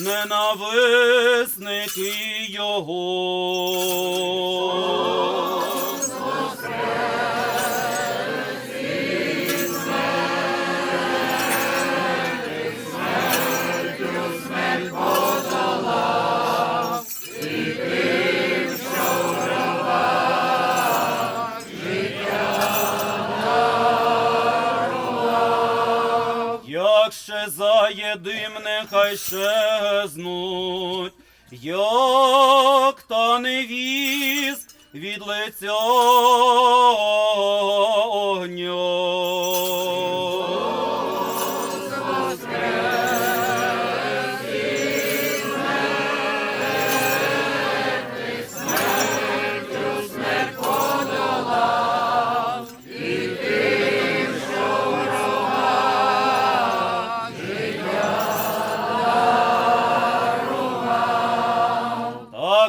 ненависники його. Як ще заєдим, нехай щезнуть, як та невіз від лиця огня.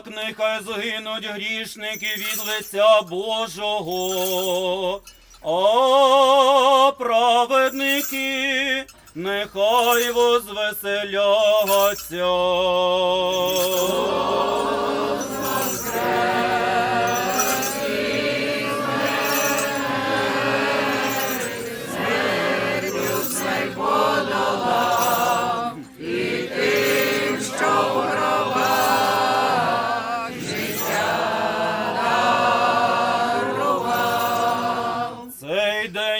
Нехай згинуть грішники від лиця Божого, а праведники нехай возвеселяться.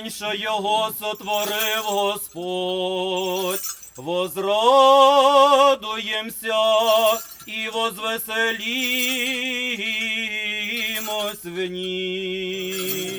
День, що його сотворив Господь, возрадуємся і возвеселімось в ній.